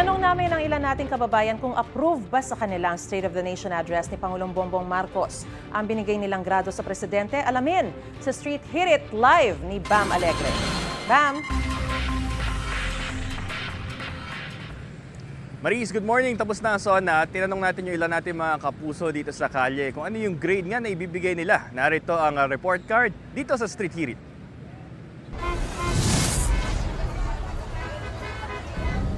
Tinanong namin ang ilan nating kababayan kung approve ba sa kanila ang State of the Nation address ni Pangulong Bongbong Marcos. Ang binigay nilang grado sa presidente, alamin sa Street Hit It Live ni Bam Alegre. Bam! Maris, good morning. Tapos na ang SONA. Tinanong natin yung ilan natin mga kapuso dito sa kalye kung ano yung grade nga na ibibigay nila. Narito ang uh, report card dito sa Street Hirit.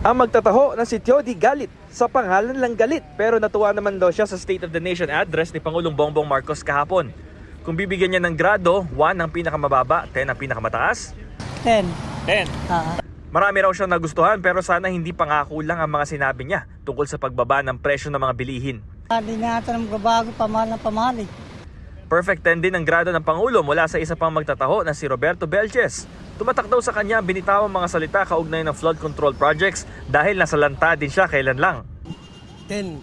Ang magtataho ng si Teody galit sa pangalan lang galit pero natuwa naman daw siya sa State of the Nation address ni Pangulong Bongbong Marcos kahapon. Kung bibigyan niya ng grado, 1 ang pinakamababa, 10 ang pinakamataas. Ten. 10. Ah, Marami raw siyang nagustuhan pero sana hindi pangako lang ang mga sinabi niya tungkol sa pagbaba ng presyo ng mga bilihin. hindi nga ito nang magbabago, pamahal na pamahal eh. Perfect 10 din ang grado ng Pangulo mula sa isa pang magtataho na si Roberto Belches. Tumatak daw sa kanya ang binitawang mga salita kaugnay ng flood control projects dahil nasa lanta din siya kailan lang. 10.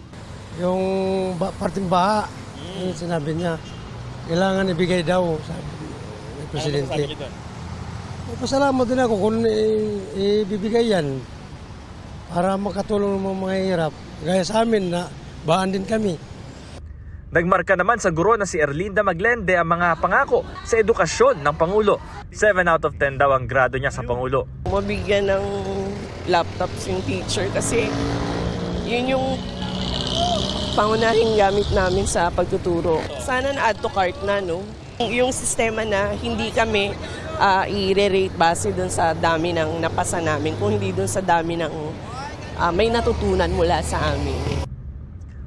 Yung ba, parting baha, yung sinabi niya, kailangan ibigay daw, sabi ni Presidente. Eh, Pasalamat din ako kung i- ibibigay yan para makatulong ng mga hirap. Gaya sa amin na bahan din kami. Nagmarka naman sa guro na si Erlinda Maglende ang mga pangako sa edukasyon ng Pangulo. 7 out of 10 daw ang grado niya sa Pangulo. mabigyan ng laptops yung teacher kasi yun yung pangunahing gamit namin sa pagtuturo. Sana na-add to cart na, no? Yung sistema na hindi kami ah, i-rate base dun sa dami ng napasa namin, kung hindi dun sa dami ng ah, may natutunan mula sa amin.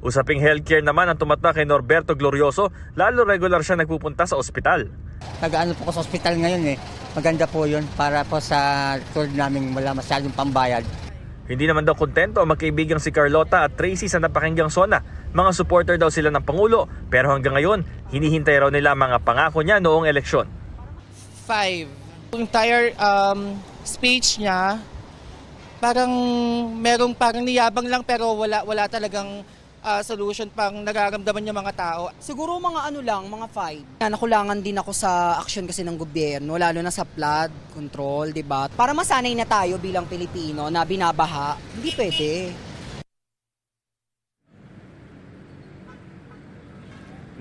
Usaping healthcare naman ang tumatak kay Norberto Glorioso, lalo regular siya nagpupunta sa ospital. Nag-ano po ko sa ospital ngayon eh. Maganda po yun para po sa tour namin wala masyadong pambayad. Hindi naman daw kontento ang magkaibigang si Carlota at Tracy sa napakinggang sona. Mga supporter daw sila ng Pangulo, pero hanggang ngayon, hinihintay raw nila mga pangako niya noong eleksyon. five. Yung entire um, speech niya, parang merong parang niyabang lang pero wala wala talagang ah, solution pang nararamdaman yung mga tao. Siguro mga ano lang, mga five. Nakulangan din ako sa aksyon kasi ng gobyerno, lalo na sa flood control, di ba? Para masanay na tayo bilang Pilipino na binabaha, hindi pwede.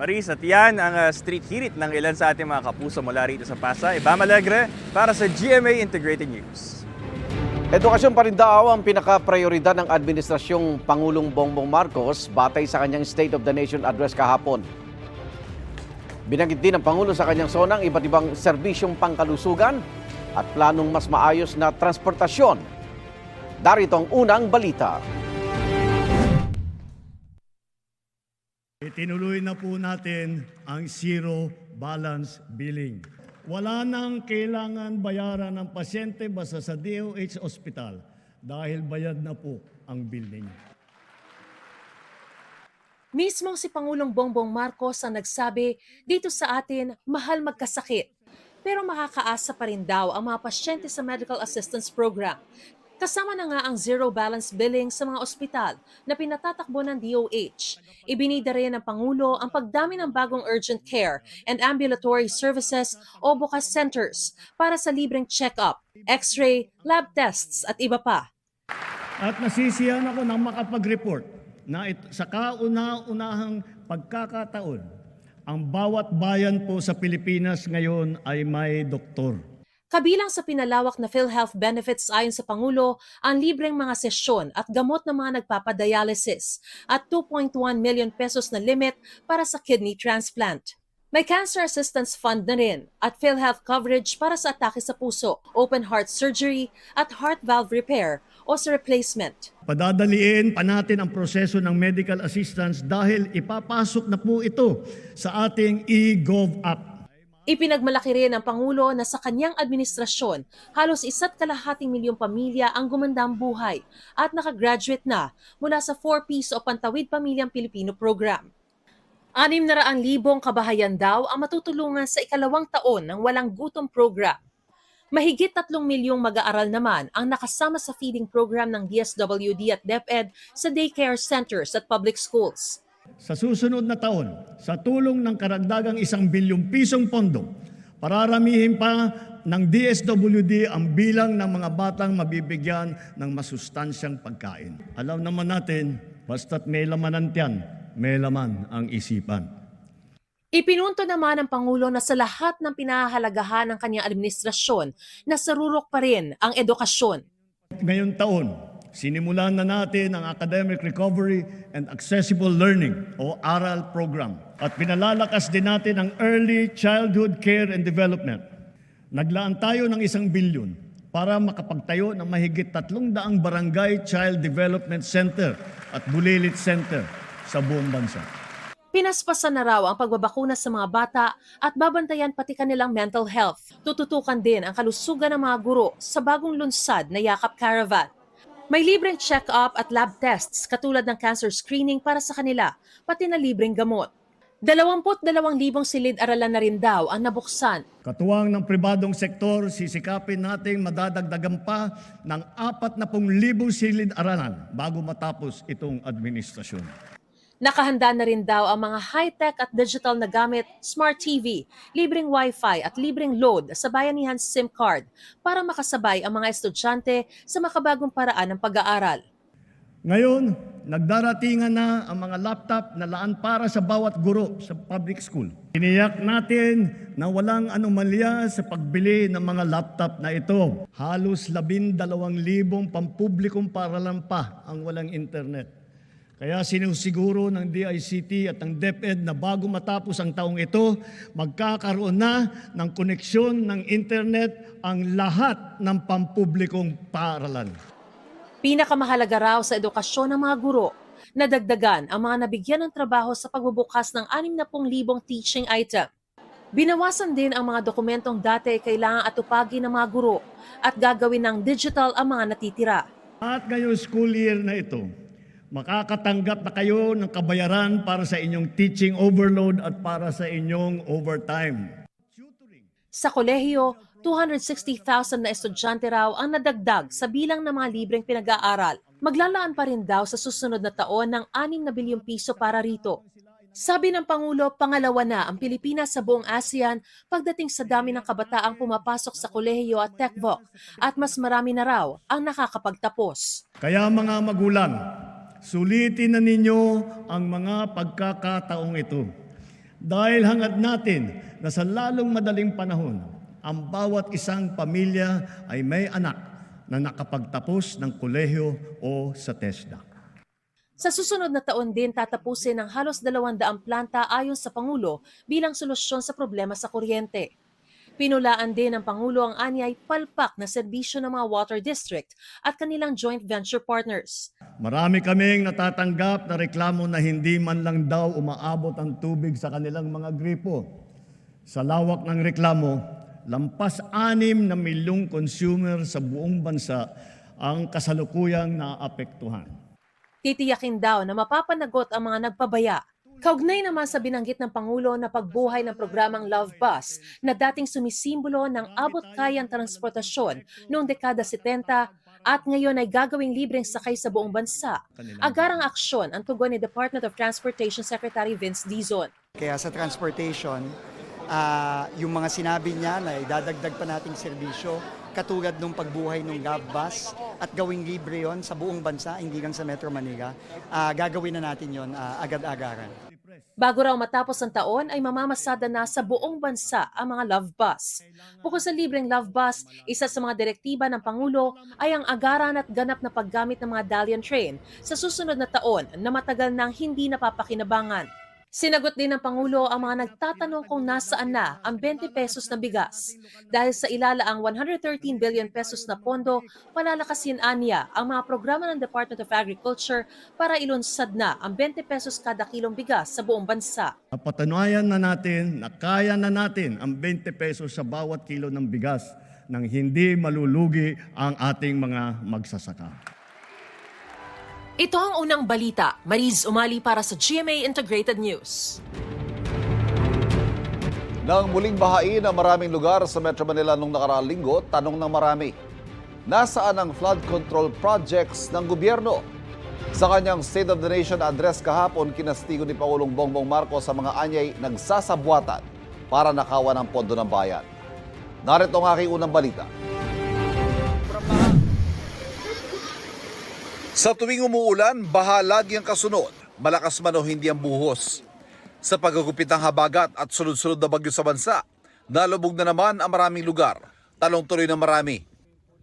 Maris, at yan ang uh, Street Hirit ng ilan sa ating mga kapuso mula rito sa Pasay. Bam Alegre para sa GMA Integrated News. Edukasyon pa rin daw ang pinaka-prioridad ng Administrasyong Pangulong Bongbong Marcos batay sa kanyang State of the Nation address kahapon. Binanggit din ng Pangulo sa kanyang sonang iba't ibang serbisyong pangkalusugan at planong mas maayos na transportasyon. Darito ang unang balita. Itinuloy na po natin ang zero balance billing. Wala nang kailangan bayaran ng pasyente basta sa DOH Hospital dahil bayad na po ang bill ninyo. Mismong si Pangulong Bongbong Marcos ang nagsabi, dito sa atin, mahal magkasakit. Pero makakaasa pa rin daw ang mga pasyente sa Medical Assistance Program. Kasama na nga ang zero balance billing sa mga ospital na pinatatakbo ng DOH. Ibinida rin ng Pangulo ang pagdami ng bagong urgent care and ambulatory services o bukas centers para sa libreng check-up, x-ray, lab tests at iba pa. At nasisiyan ako nang makapag-report na it, sa kauna-unahang pagkakataon, ang bawat bayan po sa Pilipinas ngayon ay may doktor. Kabilang sa pinalawak na PhilHealth benefits ayon sa Pangulo ang libreng mga sesyon at gamot ng mga nagpapadialysis at 2.1 million pesos na limit para sa kidney transplant. May Cancer Assistance Fund na rin at PhilHealth coverage para sa atake sa puso, open heart surgery at heart valve repair o sa replacement. Padadaliin pa natin ang proseso ng medical assistance dahil ipapasok na po ito sa ating e-gov app. Ipinagmalaki rin ng Pangulo na sa kanyang administrasyon, halos isa't kalahating milyong pamilya ang gumanda ang buhay at nakagraduate na mula sa 4Ps o Pantawid Pamilyang Pilipino program. Anim na raang libong kabahayan daw ang matutulungan sa ikalawang taon ng walang gutom program. Mahigit tatlong milyong mag-aaral naman ang nakasama sa feeding program ng DSWD at DepEd sa daycare centers at public schools. Sa susunod na taon, sa tulong ng karagdagang isang bilyong pisong pondo, pararamihin pa ng DSWD ang bilang ng mga batang mabibigyan ng masustansyang pagkain. Alam naman natin, basta't may laman ang tiyan, may laman ang isipan. Ipinunto naman ng Pangulo na sa lahat ng pinahahalagahan ng kanyang administrasyon, nasarurok pa rin ang edukasyon. Ngayong taon, sinimulan na natin ang Academic Recovery and Accessible Learning o ARAL program. At pinalalakas din natin ang Early Childhood Care and Development. Naglaan tayo ng isang bilyon para makapagtayo ng mahigit tatlong daang Barangay Child Development Center at Bulilit Center sa buong bansa. Pinaspasan na raw ang pagbabakuna sa mga bata at babantayan pati kanilang mental health. Tututukan din ang kalusugan ng mga guro sa bagong lunsad na Yakap Caravan. May libreng check-up at lab tests katulad ng cancer screening para sa kanila, pati na libreng gamot. 22,000 silid-aralan na rin daw ang nabuksan Katuwang ng pribadong sektor, sisikapin nating madadagdagan pa ng 40,000 silid-aralan bago matapos itong administrasyon. Nakahanda na rin daw ang mga high-tech at digital na gamit, smart TV, libreng wifi at libreng load sa bayanihan SIM card para makasabay ang mga estudyante sa makabagong paraan ng pag-aaral. Ngayon, nagdaratingan na ang mga laptop na laan para sa bawat guro sa public school. Iniyak natin na walang anomalya sa pagbili ng mga laptop na ito. Halos labindalawang libong pampublikong paralan pa ang walang internet. Kaya sinusiguro ng DICT at ng DepEd na bago matapos ang taong ito, magkakaroon na ng koneksyon ng internet ang lahat ng pampublikong paaralan. Pinakamahalaga raw sa edukasyon ng mga guro, nadagdagan ang mga nabigyan ng trabaho sa pagbubukas ng 60,000 teaching item. Binawasan din ang mga dokumentong dati kailangang atupagin ng mga guro at gagawin ng digital ang mga natitira. At ngayong school year na ito, makakatanggap na kayo ng kabayaran para sa inyong teaching overload at para sa inyong overtime. Sa kolehiyo, 260,000 na estudyante raw ang nadagdag sa bilang ng mga libreng pinag-aaral. Maglalaan pa rin daw sa susunod na taon ng 6 na bilyong piso para rito. Sabi ng Pangulo, pangalawa na ang Pilipinas sa buong ASEAN pagdating sa dami ng kabataang pumapasok sa kolehiyo at techvoc at mas marami na raw ang nakakapagtapos. Kaya mga magulang, sulitin na ninyo ang mga pagkakataong ito. Dahil hangad natin na sa lalong madaling panahon, ang bawat isang pamilya ay may anak na nakapagtapos ng kolehiyo o sa TESDA. Sa susunod na taon din tatapusin ang halos 200 planta ayon sa Pangulo bilang solusyon sa problema sa kuryente. Pinulaan din ng Pangulo ang anyay palpak na serbisyo ng mga water district at kanilang joint venture partners. Marami kaming natatanggap na reklamo na hindi man lang daw umaabot ang tubig sa kanilang mga gripo. Sa lawak ng reklamo, lampas anim na milyong consumer sa buong bansa ang kasalukuyang naapektuhan. Titiyakin daw na mapapanagot ang mga nagpabaya. Kaugnay naman sa binanggit ng Pangulo na pagbuhay ng programang Love Bus na dating sumisimbolo ng abot-kayang transportasyon noong dekada 70 at ngayon ay gagawing libreng sakay sa buong bansa. Agarang aksyon ang tugon ni Department of Transportation Secretary Vince Dizon. Kaya sa transportation, ah, yung mga sinabi niya na idadagdag pa nating serbisyo, katulad nung pagbuhay ng Love Bus at gawing libre yon sa buong bansa, hindi lang sa Metro Manila, ah, gagawin na natin yon ah, agad-agaran. Bago raw matapos ang taon ay mamamasada na sa buong bansa ang mga Love Bus. Bukod sa libreng Love Bus, isa sa mga direktiba ng Pangulo ay ang agaran at ganap na paggamit ng mga Dalian Train sa susunod na taon na matagal nang hindi napapakinabangan. Sinagot din ng Pangulo ang mga nagtatanong kung nasaan na ang 20 pesos na bigas. Dahil sa ilalaang 113 billion pesos na pondo, palalakasin aniya ang mga programa ng Department of Agriculture para ilunsad na ang 20 pesos kada kilong bigas sa buong bansa. Napatunayan na natin na kaya na natin ang 20 pesos sa bawat kilo ng bigas nang hindi malulugi ang ating mga magsasaka. Ito ang unang balita. Mariz Umali para sa GMA Integrated News. Nang muling bahain ang maraming lugar sa Metro Manila nung nakaraang linggo, tanong ng marami, nasaan ang flood control projects ng gobyerno? Sa kanyang State of the Nation address kahapon, kinastigo ni Pangulong Bongbong Marcos sa mga anyay nagsasabwatan para nakawan ang pondo ng bayan. Narito ang aking unang balita. Sa tuwing umuulan, baha lagi ang kasunod. Malakas man o hindi ang buhos. Sa pagkagupit ng habagat at sunod-sunod na bagyo sa bansa, nalubog na naman ang maraming lugar. Talong tuloy ng marami.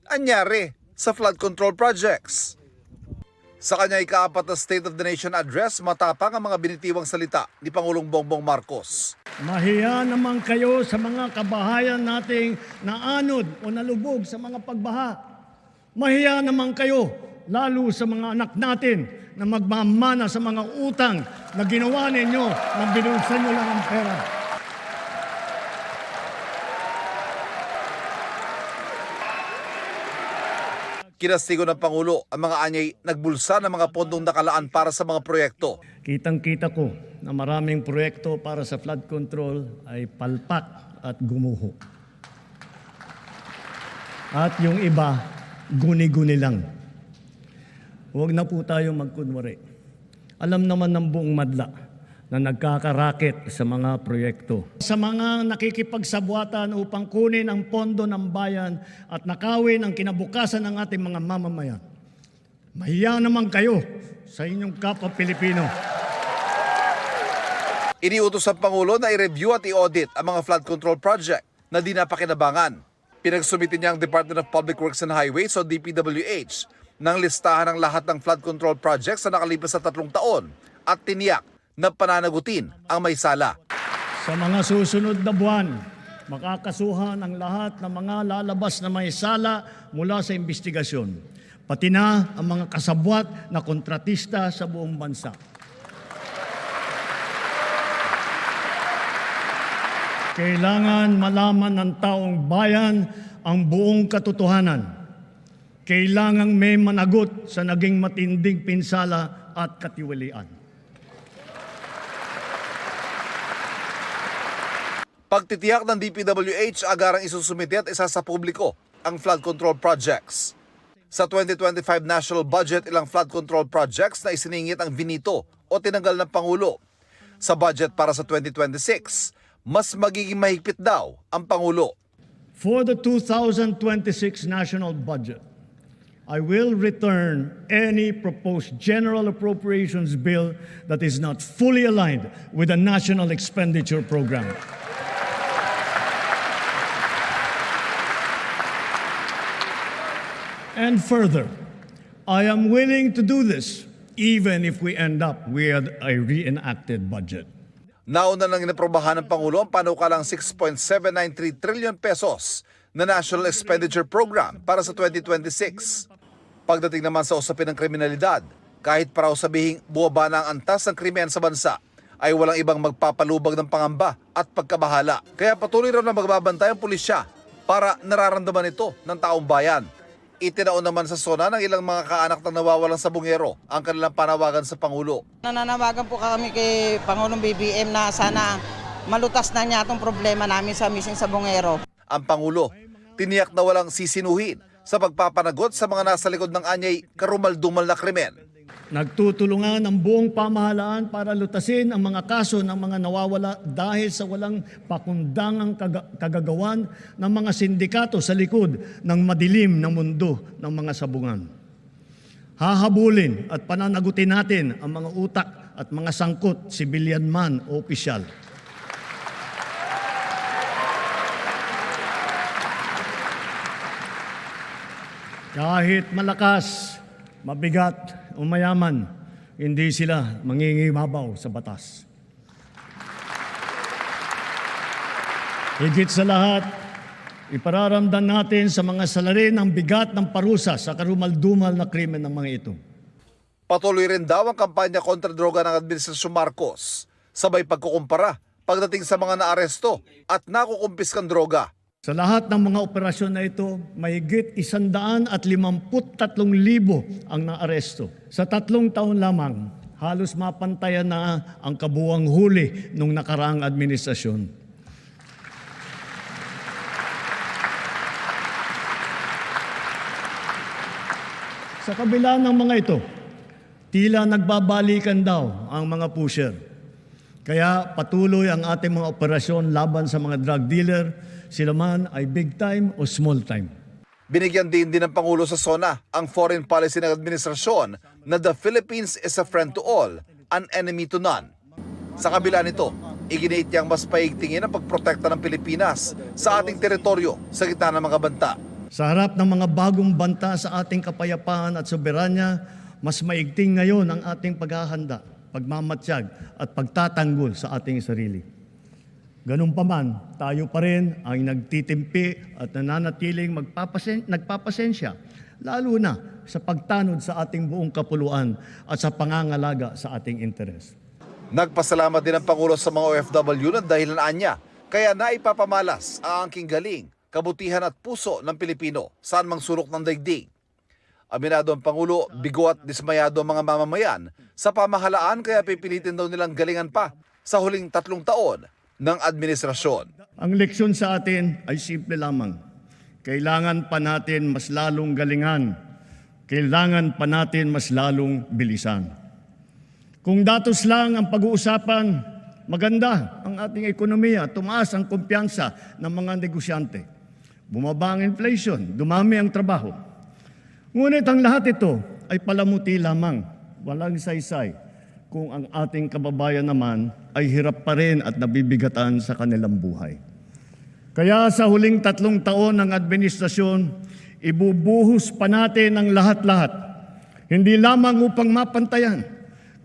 Anyari sa flood control projects. Sa kanya ikaapat na State of the Nation address, matapang ang mga binitiwang salita ni Pangulong Bongbong Marcos. Mahiya naman kayo sa mga kabahayan nating naanod o nalubog sa mga pagbaha. Mahiya naman kayo, lalo sa mga anak natin na magmamana sa mga utang na ginawa ninyo na binulsan nyo lang ang pera. Kinastigo ng Pangulo ang mga anyay nagbulsa ng mga pondong nakalaan para sa mga proyekto. Kitang-kita ko na maraming proyekto para sa flood control ay palpak at gumuho. At yung iba, guni-guni lang. Huwag na po tayo magkunwari. Alam naman ng buong madla na nagkakaraket sa mga proyekto. Sa mga nakikipagsabwatan upang kunin ang pondo ng bayan at nakawin ang kinabukasan ng ating mga mamamayan. Mahiya naman kayo sa inyong kapwa Pilipino. Iniutos ang Pangulo na i-review at i-audit ang mga flood control project na di napakinabangan. Pinagsumiti niya ang Department of Public Works and Highways o DPWH ng listahan ng lahat ng flood control projects sa nakalipas sa tatlong taon at tiniyak na pananagutin ang may sala. Sa mga susunod na buwan, makakasuhan ang lahat ng mga lalabas na may sala mula sa investigasyon, pati na ang mga kasabwat na kontratista sa buong bansa. Kailangan malaman ng taong bayan ang buong katotohanan. Kailangang may managot sa naging matinding pinsala at katiwalian. Pagtitiyak ng DPWH, agarang isusumite at isa sa publiko ang flood control projects. Sa 2025 national budget, ilang flood control projects na isiningit ang vinito o tinanggal ng Pangulo. Sa budget para sa 2026, mas magiging mahigpit daw ang Pangulo. For the 2026 national budget, I will return any proposed general appropriations bill that is not fully aligned with the national expenditure program. And further, I am willing to do this even if we end up with a reenacted budget. Nauna nang inaprobahan ng Pangulo ang panukalang 6.793 trillion pesos na National Expenditure Program para sa 2026. Pagdating naman sa usapin ng kriminalidad, kahit paraw sabihing buwaba na ang antas ng krimen sa bansa, ay walang ibang magpapalubag ng pangamba at pagkabahala. Kaya patuloy raw na magbabantay ang pulisya para nararamdaman ito ng taong bayan. Itinaon naman sa sona ng ilang mga kaanak na nawawalang sa bungero ang kanilang panawagan sa Pangulo. Nananawagan po kami kay Pangulong BBM na sana malutas na niya itong problema namin sa missing sa Bungero. Ang Pangulo tiniyak na walang sisinuhin sa pagpapanagot sa mga nasa likod ng anyay karumal-dumal na krimen. Nagtutulungan ang buong pamahalaan para lutasin ang mga kaso ng mga nawawala dahil sa walang pakundangang kaga- kagagawan ng mga sindikato sa likod ng madilim na mundo ng mga sabungan. Hahabulin at pananagutin natin ang mga utak at mga sangkot, sibilyan man o opisyal. Kahit malakas, mabigat o mayaman, hindi sila mangingibabaw sa batas. Higit sa lahat, ipararamdam natin sa mga salarin ang bigat ng parusa sa karumal-dumal na krimen ng mga ito. Patuloy rin daw ang kampanya kontra droga ng Administrasyon Marcos. Sabay pagkukumpara pagdating sa mga naaresto at nakukumpiskang droga. Sa lahat ng mga operasyon na ito, mahigit isandaan at limamput tatlong libo ang naaresto. Sa tatlong taon lamang, halos mapantayan na ang kabuwang huli nung nakaraang administrasyon. Sa kabila ng mga ito, tila nagbabalikan daw ang mga pusher. Kaya patuloy ang ating mga operasyon laban sa mga drug dealer, sila man ay big time o small time. Binigyan din din ng Pangulo sa SONA ang foreign policy ng administrasyon na the Philippines is a friend to all, an enemy to none. Sa kabila nito, iginit niyang mas paigtingin ang pagprotekta ng Pilipinas sa ating teritoryo sa gitna ng mga banta. Sa harap ng mga bagong banta sa ating kapayapaan at soberanya, mas maigting ngayon ang ating paghahanda, pagmamatsyag at pagtatanggol sa ating sarili. Ganun pa man, tayo pa rin ang nagtitimpi at nananatiling magpapasen- nagpapasensya, lalo na sa pagtanod sa ating buong kapuluan at sa pangangalaga sa ating interes. Nagpasalamat din ang Pangulo sa mga OFW na dahilan niya, kaya naipapamalas ang angking galing, kabutihan at puso ng Pilipino saan mang sulok ng daigdig. Aminado ang Pangulo, bigo at dismayado ang mga mamamayan sa pamahalaan kaya pipilitin daw nilang galingan pa sa huling tatlong taon ng administrasyon. Ang leksyon sa atin ay simple lamang. Kailangan pa natin mas lalong galingan. Kailangan pa natin mas lalong bilisan. Kung datos lang ang pag-uusapan, maganda ang ating ekonomiya, tumaas ang kumpiyansa ng mga negosyante. Bumaba ang inflation, dumami ang trabaho. Ngunit ang lahat ito ay palamuti lamang, walang saysay, kung ang ating kababayan naman ay hirap pa rin at nabibigatan sa kanilang buhay. Kaya sa huling tatlong taon ng administrasyon, ibubuhos pa natin ang lahat-lahat. Hindi lamang upang mapantayan,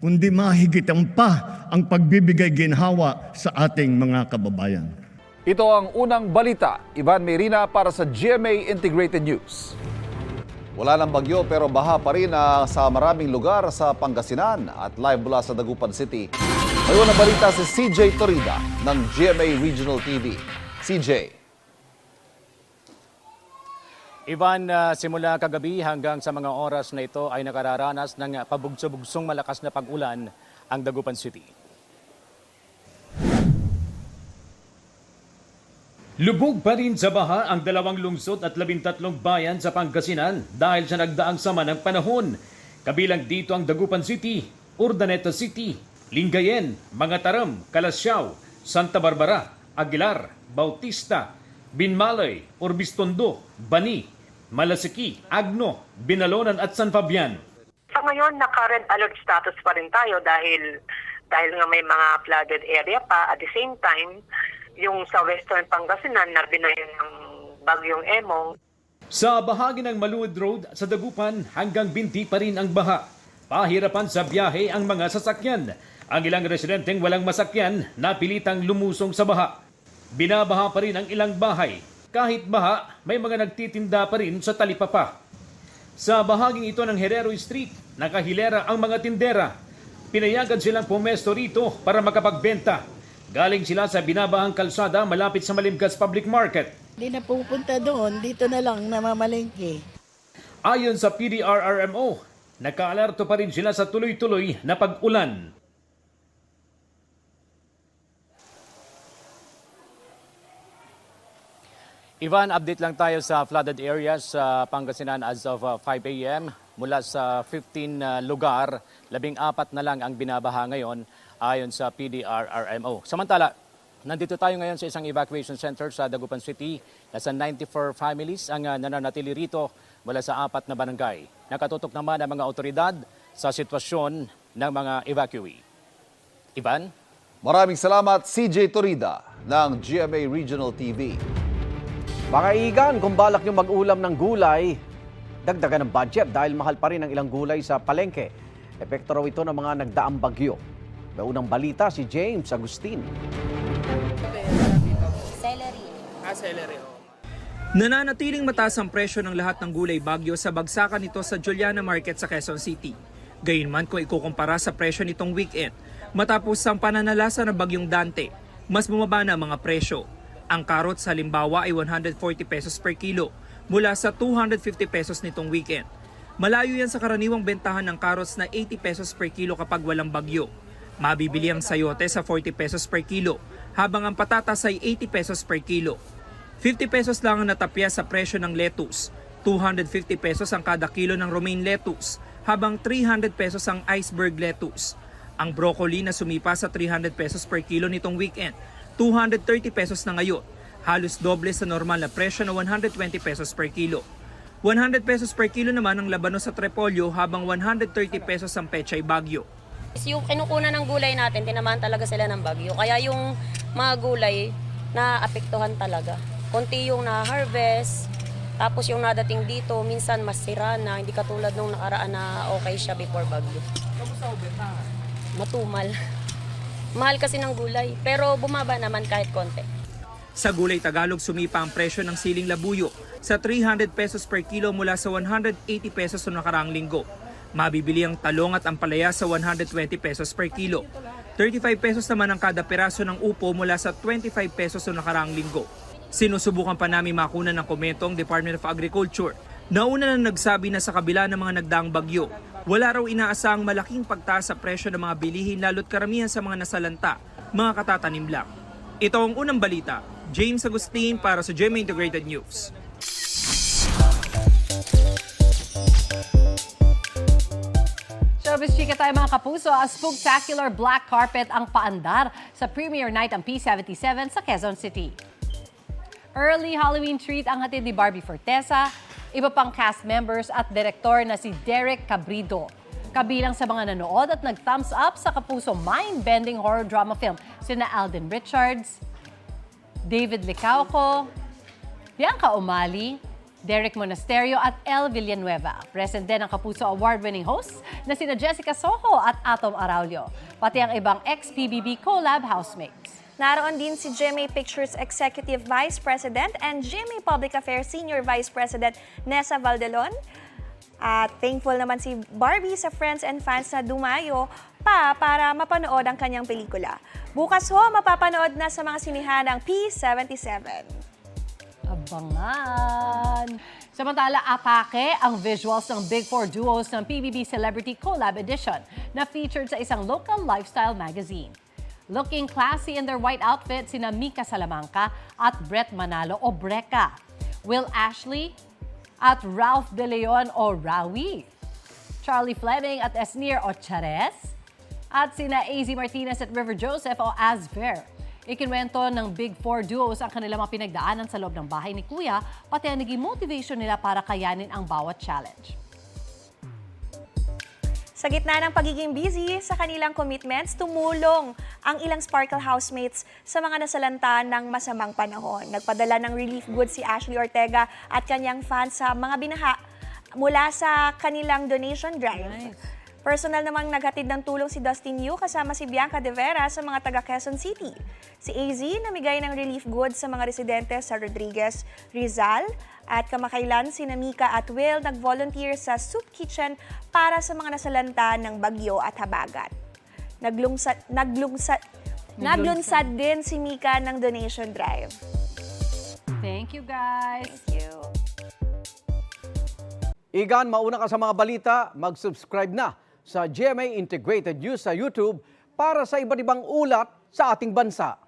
kundi mahigitan pa ang pagbibigay ginhawa sa ating mga kababayan. Ito ang unang balita. Ivan Merina para sa GMA Integrated News. Wala ng bagyo pero baha pa rin ah, sa maraming lugar sa Pangasinan at live mula sa Dagupan City. Ngayon ang balita si CJ Torida ng GMA Regional TV. CJ. Ivan, uh, simula kagabi hanggang sa mga oras na ito ay nakararanas ng pabugso-bugsong malakas na pag-ulan ang Dagupan City. Lubog pa rin sa baha ang dalawang lungsod at labintatlong bayan sa Pangasinan dahil sa nagdaang sama ng panahon. Kabilang dito ang Dagupan City, Urdaneta City, Lingayen, Mangatarem, Kalasyaw, Santa Barbara, Aguilar, Bautista, Binmalay, Orbistondo, Bani, Malasiki, Agno, Binalonan at San Fabian. Sa ngayon, naka-red alert status pa rin tayo dahil dahil nga may mga flooded area pa. At the same time, yung sa Western Pangasinan na binayan ng bagyong Emong, Sa bahagi ng Maluwid Road sa Dagupan hanggang binti pa rin ang baha. Pahirapan sa biyahe ang mga sasakyan. Ang ilang residenteng walang masakyan napilitang lumusong sa baha. Binabaha pa rin ang ilang bahay. Kahit baha, may mga nagtitinda pa rin sa talipapa. Sa bahaging ito ng Herero Street, nakahilera ang mga tindera. Pinayagan silang pumesto rito para makapagbenta. Galing sila sa binabahang kalsada malapit sa Malimgas Public Market. Hindi na pupunta doon, dito na lang namamalengke. Ayon sa PDRRMO, nakaalerto pa rin sila sa tuloy-tuloy na pag-ulan. Ivan, update lang tayo sa flooded areas sa Pangasinan as of uh, 5 a.m. Mula sa 15 uh, lugar, labing apat na lang ang binabaha ngayon ayon sa PDRRMO. Samantala, nandito tayo ngayon sa isang evacuation center sa Dagupan City. Nasa 94 families ang uh, nananatili rito mula sa apat na barangay. Nakatutok naman ang mga otoridad sa sitwasyon ng mga evacuee. Ivan? Maraming salamat CJ Torida ng GMA Regional TV. Mga igan, kung balak nyo mag-ulam ng gulay, dagdagan ng budget dahil mahal pa rin ang ilang gulay sa palengke. Epekto raw ito ng mga nagdaang bagyo. May unang balita si James Agustin. Celery. Ah, celery. Nananatiling mataas ang presyo ng lahat ng gulay bagyo sa bagsakan nito sa Juliana Market sa Quezon City. Gayunman kung ikukumpara sa presyo nitong weekend, matapos ang pananalasa ng bagyong Dante, mas bumaba na ang mga presyo. Ang carrots halimbawa ay 140 pesos per kilo mula sa 250 pesos nitong weekend. Malayo yan sa karaniwang bentahan ng carrots na 80 pesos per kilo kapag walang bagyo. Mabibili ang sayote sa 40 pesos per kilo, habang ang patatas ay 80 pesos per kilo. 50 pesos lang ang natapya sa presyo ng lettuce. 250 pesos ang kada kilo ng romaine lettuce, habang 300 pesos ang iceberg lettuce. Ang broccoli na sumipa sa 300 pesos per kilo nitong weekend, 230 pesos na ngayon. Halos doble sa normal na presyo na 120 pesos per kilo. 100 pesos per kilo naman ang labano sa Trepolyo habang 130 pesos ang pechay bagyo. Yung kinukunan ng gulay natin, tinamaan talaga sila ng bagyo. Kaya yung mga gulay na apektuhan talaga. Konti yung na-harvest, tapos yung nadating dito, minsan mas sira na, hindi katulad nung nakaraan na okay siya before bagyo. Matumal. Mahal kasi ng gulay, pero bumaba naman kahit konti. Sa gulay Tagalog, sumipa ang presyo ng siling labuyo sa 300 pesos per kilo mula sa 180 pesos noong nakaraang linggo. Mabibili ang talong at ampalaya sa 120 pesos per kilo. 35 pesos naman ang kada peraso ng upo mula sa 25 pesos noong nakaraang linggo. Sinusubukan pa namin makunan ng komento ang Department of Agriculture. Nauna na nagsabi na sa kabila ng mga nagdaang bagyo, wala raw inaasahang malaking pagtaas sa presyo ng mga bilihin lalo't karamihan sa mga nasalanta, mga katatanim lang. Ito ang unang balita. James Agustin para sa GMA Integrated News. Chika tayo mga kapuso, a spectacular black carpet ang paandar sa premiere night ang P77 sa Quezon City. Early Halloween treat ang hatid ni Barbie Fortesa, iba pang cast members at direktor na si Derek Cabrido. Kabilang sa mga nanood at nag-thumbs up sa kapuso mind-bending horror drama film sina Alden Richards, David Licauco, Bianca Umali, Derek Monasterio at El Villanueva. Present din ang Kapuso Award-winning hosts na sina Jessica Soho at Atom Araulio, pati ang ibang ex-PBB collab housemates. Naroon din si GMA Pictures Executive Vice President and GMA Public Affairs Senior Vice President Nessa Valdelon. At thankful naman si Barbie sa friends and fans na dumayo pa para mapanood ang kanyang pelikula. Bukas ho, mapapanood na sa mga sinihan ng P77. Abangan! Samantala, atake ang visuals ng Big Four duos ng PBB Celebrity Collab Edition na featured sa isang local lifestyle magazine. Looking classy in their white outfits sina Mika Salamanca at Brett Manalo o Breka, Will Ashley at Ralph De Leon o Rawi, Charlie Fleming at Esnir o Chares, at sina AZ Martinez at River Joseph o Asver. Ikinwento ng Big Four duos ang kanilang mga pinagdaanan sa loob ng bahay ni Kuya, pati ang naging motivation nila para kayanin ang bawat challenge. Sa gitna ng pagiging busy sa kanilang commitments, tumulong ang ilang Sparkle housemates sa mga nasalanta ng masamang panahon. Nagpadala ng relief goods si Ashley Ortega at kanyang fans sa mga binaha mula sa kanilang donation drive. Personal namang naghatid ng tulong si Dustin Yu kasama si Bianca De Vera sa mga taga Quezon City. Si AZ namigay ng relief goods sa mga residente sa Rodriguez, Rizal, at kamakailan si Namika at Will nag-volunteer sa soup kitchen para sa mga nasalanta ng bagyo at habagat. Naglungsad, naglungsad, naglunsad din si Mika ng donation drive. Thank you guys! Thank you. Igan, mauna ka sa mga balita, mag-subscribe na sa GMA Integrated News sa YouTube para sa iba't ibang ulat sa ating bansa.